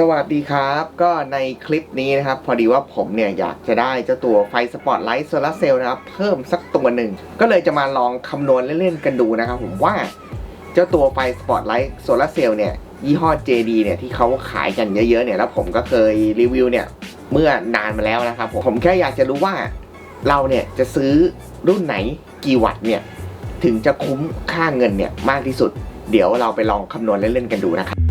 สวัสดีครับ ก็ในคลิปนี้นะครับ พอดีว่าผมเนี่ยอยากจะได้เจ้าตัวไฟสปอตไลท์โซลาร์เซลล์นะครับ เพิ่มสักตัวหนึ่ง ก็เลยจะมาลองคำนวณเล่นๆกันดูนะครับผมว่าเจ้าตัวไฟสปอตไลท์โซลาร์เซลล์เนี่ย ยี่ห้อ JD เนี่ย ที่เขาขายกันเยอะๆเนี่ย แล้วผมก็เคยรีวิวเนี่ย เมื่อนานมาแล้วนะครับผมผมแค่อยากจะรู้ว่าเราเนี่ยจะซื้อรุ่นไหนกี่วัตต์เนี่ยถึงจะคุ้มค่าเงินเนี่ยมากที่สุด เดี๋ยวเราไปลองคำนวณเล่นๆกันดูนะครับ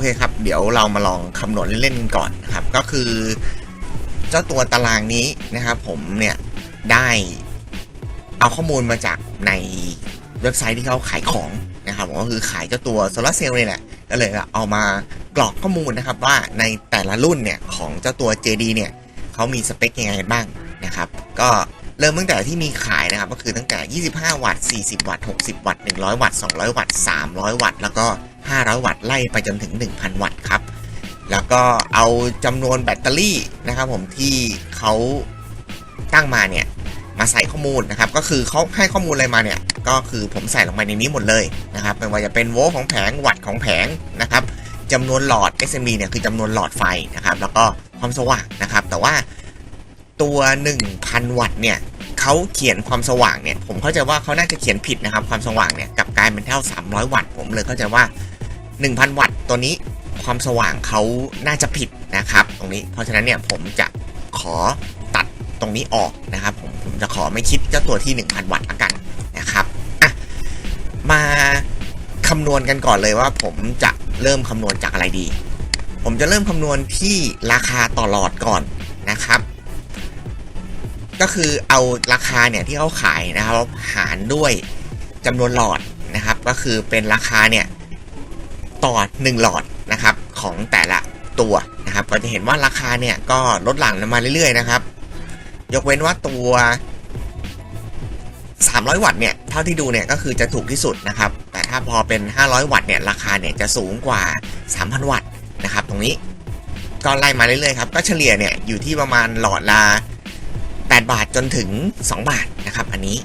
เคครับ เดี๋ยวเรามาลองคำนวณเล่นๆก่อนนะครับ ก็คือ เจ้าตัวตารางนี้นะครับ ผมเนี่ยได้เอาข้อมูลมาจากในเว็บไซต์ที่เขาขายของนะครับผมก็คือขายเจ้าตัวโซลาร์เซลล์นี่แหละก็เลยเอามากรอกข้อมูลนะครับว่าในแต่ละรุ่นเนี่ยของเจ้าตัว JD เนี่ยเขามีสเปคยังไงบ้างนะครับ ก็เริ่มตั้งแต่ที่มีขายนะครับ ก็คือตั้งแต่ 25 วัตต์ 40 วัตต์ 60 วัตต์ 100 วัตต์ 200 วัตต์ 300 วัตต์ แล้วก็ 500 วัตต์ไล่ไปจนถึง 1,000 วัตต์ครับ แล้วก็เอาจำนวนแบตเตอรี่นะครับผมที่เขาตั้งมาเนี่ยมาใส่ข้อมูลนะครับ ก็คือเขาให้ข้อมูลอะไรมาเนี่ย ก็คือผมใส่ลงไปในนี้หมดเลยนะครับไม่ว่าจะเป็นโวลต์ของแผงวัตต์ของแผงนะครับจำนวนหลอด SMD เนี่ยคือจำนวนหลอดไฟนะครับ แล้วก็ความสว่างนะครับ แต่ว่าตัว 1,000 วัตต์เนี่ยเขาเขียนความสว่างเนี่ย ผมเข้าใจว่าเขาน่าจะเขียนผิดนะครับ ความสว่างเนี่ยกลับกลายเป็นเท่า 300 วัตต์ผมเลยเข้าใจว่า 1,000 วัตต์ตัวนี้ความสว่างเขาน่าจะผิดนะครับ ตรงนี้เพราะฉะนั้นเนี่ยผมจะขอตัดตรงนี้ออกนะครับ ผมผมจะขอไม่คิดเจ้าตัวที่ 1,000 วัตต์ละกันนะครับอะมาคำนวณกันก่อนเลยว่า ผมจะเริ่มคำนวณจากอะไรดี ผมจะเริ่มคำนวณที่ราคาต่อหลอดก่อนนะครับ ก็คือเอาราคาเนี่ยที่เขาขายนะครับหารด้วยจำนวนหลอดนะครับ ก็คือเป็นราคาเนี่ย ต่อ 1 หลอดนะครับของแต่ละตัวนะครับก็จะเห็นว่าราคาเนี่ยก็ลดหลั่งมาเรื่อยๆนะครับ ยกเว้นว่าตัว 300 วัตต์เนี่ยเท่าที่ดูเนี่ยก็คือจะถูกที่สุดนะครับ แต่ถ้าพอเป็น 500 วัตต์เนี่ยราคาเนี่ยจะสูงกว่า 3,000 วัตต์นะครับ ตรงนี้ก็ไล่มาเรื่อยๆครับก็เฉลี่ยเนี่ยอยู่ที่ประมาณหลอดละ8บาทจนถึง 2 บาทนะครับ อันนี้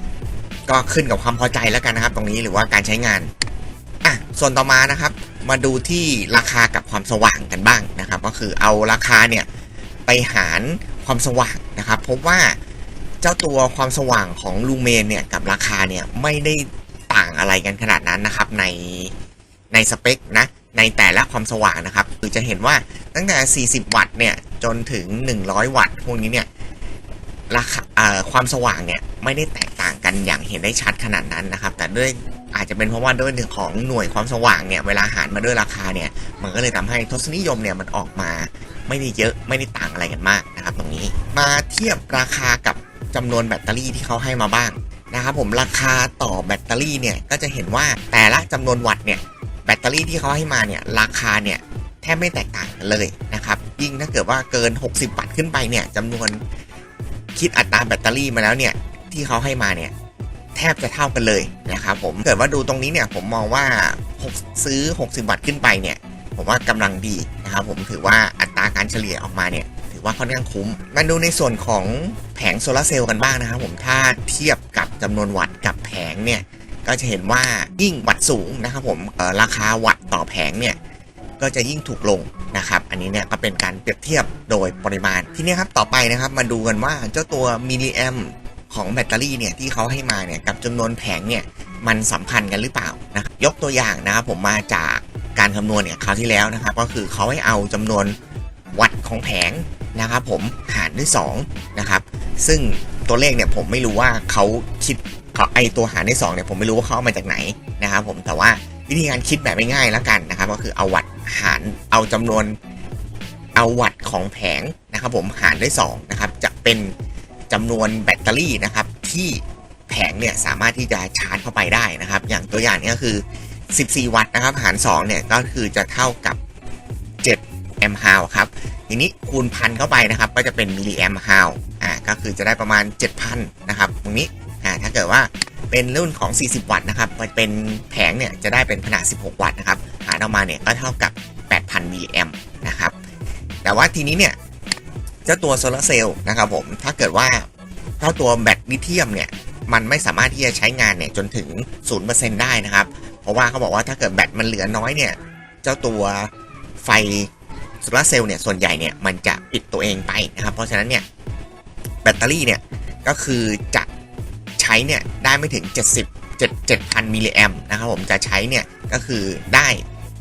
ก็ขึ้นกับความพอใจแล้วกันนะครับ ตรงนี้หรือว่าการใช้งานอะส่วนต่อมานะครับ มาดูที่ราคากับความสว่างกันบ้างนะครับ ก็คือเอาราคาเนี่ยไปหารความสว่างนะครับพบว่าเจ้าตัวความสว่างของลูเมนเนี่ยกับราคาเนี่ยไม่ได้ต่างอะไรกันขนาดนั้นนะครับในในสเปคนะในแต่ละความสว่างนะครับคือจะเห็นว่าตั้งแต่ 40 วัตต์เนี่ยจนถึง 100 วัตต์พวกนี้เนี่ยราคาความสว่างเนี่ยไม่ได้แตกต่างกันอย่างเห็นได้ชัดขนาดนั้นนะครับ แต่ด้วย อาจจะเป็นเพราะว่าด้วยของหน่วยความสว่างเนี่ยเวลาหารมาด้วยราคาเนี่ยมันก็เลยทำให้ทศนิยมเนี่ยมันออกมาไม่ได้เยอะไม่ได้ต่างอะไรกันมากนะครับตรงนี้มาเทียบราคากับจำนวนแบตเตอรี่ที่เขาให้มาบ้างนะครับผมราคาต่อแบตเตอรี่เนี่ยก็จะเห็นว่าแต่ละจำนวนวัตต์เนี่ยแบตเตอรี่ที่เขาให้มาเนี่ยราคาเนี่ยแทบไม่แตกต่างกันเลยนะครับยิ่งถ้าเกิดว่าเกิน 60 วัตต์ขึ้นไปเนี่ยจำนวนคิดอัตราแบตเตอรี่มาแล้วเนี่ยที่เขาให้มาเนี่ย แทบจะเท่ากันเลยนะครับผมเกิดว่าดูตรงนี้เนี่ยผมมองว่า 6 ซื้อ 60 วัตต์ขึ้นไปเนี่ยผมว่ากำลังดีนะครับผมถือว่าอัตราการเฉลี่ยออกมาเนี่ยถือว่าค่อนข้างคุ้ม มาดูในส่วนของแผงโซลาร์เซลล์กันบ้างนะครับผมถ้าเทียบกับจำนวนวัตต์กับแผงเนี่ยก็จะเห็นว่ายิ่งวัตต์สูงนะครับผมราคาวัตต์ต่อแผงเนี่ยก็จะยิ่งถูกลงนะครับ อันนี้เนี่ยก็เป็นการเปรียบเทียบโดยปริมาณ ทีนี้ครับต่อไปนะครับมาดูกันว่าเจ้าตัวมิลลิแอม ของแบตเตอรี่เนี่ยที่เขาให้มาเนี่ยกับจำนวนแผงเนี่ยมันสัมพันธ์กันหรือเปล่านะครับยกตัวอย่างนะครับผมมาจากการคำนวณเนี่ยคราวที่แล้วนะครับ ก็คือเขาให้เอาจำนวนวัตต์ของแผงนะครับ ผมหารด้วย2นะครับซึ่งตัวเลขเนี่ยผมไม่รู้ว่าเขาคิดเขาไอตัวหารด้วย2เนี่ยผมไม่รู้ว่าเขาเอามาจากไหนนะครับ ผมแต่ว่าวิธีการคิดแบบง่ายๆแล้วกันนะครับ ก็คือเอาวัตต์หารเอาจำนวนเอาวัตต์ของแผงนะครับ ผมหารด้วย2นะครับจะเป็น จำนวนแบตเตอรี่นะครับที่แผงเนี่ยสามารถที่จะชาร์จเข้าไปได้นะครับ อย่างตัวอย่างนี้ก็คือ 14 วัตต์นะครับหาร2เนี่ยก็คือจะเท่ากับ7แอมป์ฮาวครับทีนี้คูณพันเข้าไปนะครับ ก็จะเป็นมิลลิแอมป์ฮาวอ่าก็คือจะได้ประมาณ 7,000นะครับตรงนี้อ่าถ้าเกิดว่าเป็นรุ่นของ 40 วัตต์นะครับมันเป็นแผงเนี่ยจะได้เป็นขนาด 16 วัตต์นะครับหารออกมาเนี่ยก็เท่ากับ 8,000มิลลิแอมป์นะครับแต่ว่าทีนี้เนี่ย เจ้าตัวโซลาร์เซลล์นะครับผมถ้าเกิดว่าเจ้าตัวแบตลิเธียมเนี่ยมันไม่สามารถที่จะใช้งานเนี่ยจนถึง 0%ได้นะครับ เพราะว่าเขาบอกว่าถ้าเกิดแบตมันเหลือน้อยเนี่ยเจ้าตัวไฟโซลาร์เซลล์เนี่ยส่วนใหญ่เนี่ยมันจะปิดตัวเองไปนะครับ เพราะฉะนั้นเนี่ยแบตเตอรี่เนี่ยก็คือจะใช้เนี่ยได้ไม่ถึง 70 7 7,000มิลลิแอมนะครับผมจะใช้เนี่ยก็คือได้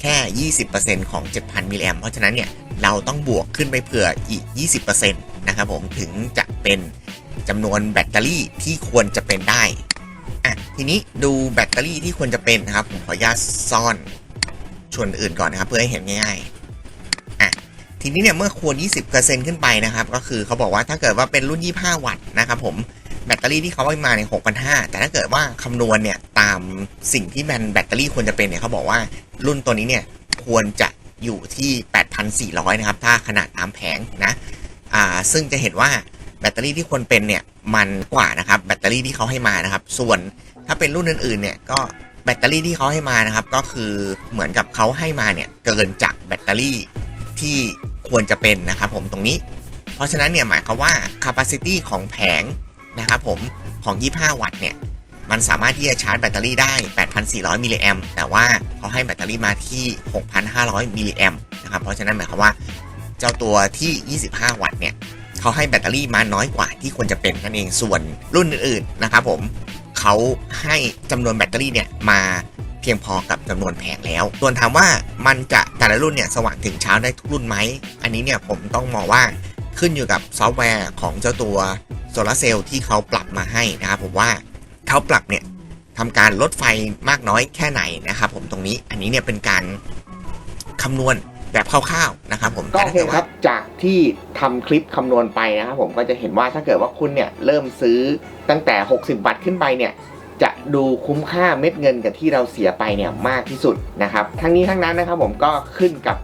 แค่ 20%ของ 7,000 มิลลิแอมเพราะฉะนั้นเนี่ยเราต้องบวกขึ้นไปเผื่ออีก 20%นะครับผมถึงจะเป็นจำนวนแบตเตอรี่ที่ควรจะเป็นได้อะทีนี้ดูแบตเตอรี่ที่ควรจะเป็นนะครับผมขออนุญาตซ่อนส่วนอื่นก่อนนะครับเพื่อให้เห็นง่ายๆอะทีนี้เนี่ยเมื่อควร 20%ขึ้นไปนะครับ ก็คือเขาบอกว่าถ้าเกิดว่าเป็นรุ่น 25 วัตต์นะครับผม แบตเตอรี่ที่เขาให้มาเนี่ย6,500 แต่ถ้าเกิดว่าคำนวณเนี่ยตามสิ่งที่แบนแบตเตอรี่ควรจะเป็นเนี่ยเขาบอกว่ารุ่นตัวนี้เนี่ยควรจะอยู่ที่ 8,400 นะครับ ถ้าขนาดตามแผงนะ อ่า ซึ่งจะเห็นว่าแบตเตอรี่ที่ควรเป็นเนี่ยมันกว่านะครับแบตเตอรี่ที่เขาให้มานะครับ ส่วนถ้าเป็นรุ่นอื่นๆเนี่ยก็แบตเตอรี่ที่เขาให้มานะครับ ก็คือเหมือนกับเขาให้มาเนี่ยเกินจากแบตเตอรี่ที่ควรจะเป็นนะครับผมตรงนี้ เพราะฉะนั้นเนี่ยหมายความว่า capacity ของแผง นะครับผมของ 25 วัตต์เนี่ยมันสามารถที่จะชาร์จแบตเตอรี่ได้ 8,400 มิลลิแอมแต่ว่าเขาให้แบตเตอรี่มาที่ 6,500 มิลลิแอมนะครับ เพราะฉะนั้นหมายความว่าเจ้าตัวที่ 25 วัตต์เนี่ยเขาให้แบตเตอรี่มาน้อยกว่าที่ควรจะเป็นนั่นเอง ส่วนรุ่นอื่นๆ นะครับผมเขาให้จำนวนแบตเตอรี่เนี่ยมาเพียงพอกับจำนวนแผงแล้ว ส่วนถามว่ามันจะแต่ละรุ่นเนี่ยสว่างถึงเช้าได้ทุกรุ่นไหม อันนี้เนี่ยผมต้องมองว่าขึ้นอยู่กับซอฟต์แวร์ของเจ้าตัว โซลาร์เซลล์ที่เขาปรับมาให้นะครับผมว่าเขาปรับเนี่ยทำการลดไฟมากน้อยแค่ไหนนะครับผมตรงนี้อันนี้เนี่ยเป็นการคำนวณแบบคร่าวๆนะครับผมก็แต่โอถ้าเคเกิดคว่ารับจากที่ทำคลิปคำนวณไปนะครับผมก็จะเห็นว่าถ้าเกิดว่าคุณเนี่ยเริ่มซื้อตั้งแต่ 60วัตต์ขึ้นไปเนี่ยจะดูคุ้มค่าเม็ดเงินกับที่เราเสียไปเนี่ยมากที่สุดนะครับทั้งนี้ทั้งนั้นนะครับผมก็ขึ้นกับ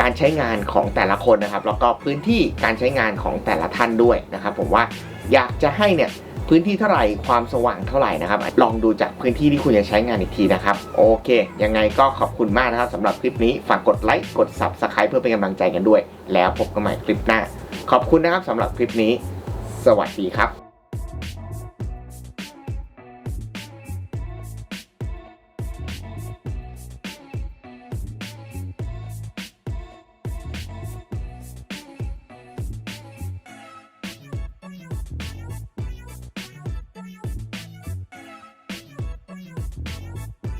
การใช้งานของแต่ละคนนะครับแล้วก็พื้นที่การใช้งานของแต่ละท่านด้วยนะครับผมว่า อยากจะให้เนี่ยพื้นที่เท่าไหร่ความสว่างเท่าไหร่นะครับ ลองดูจากพื้นที่ที่คุณจะใช้งานอีกทีนะครับ โอเค ยังไงก็ขอบคุณมากนะครับสำหรับคลิปนี้ฝากกดไลค์กด Subscribe เพื่อเป็นกำลังใจกันด้วย แล้วพบกันใหม่คลิปหน้า ขอบคุณนะครับสำหรับคลิปนี้ สวัสดีครับ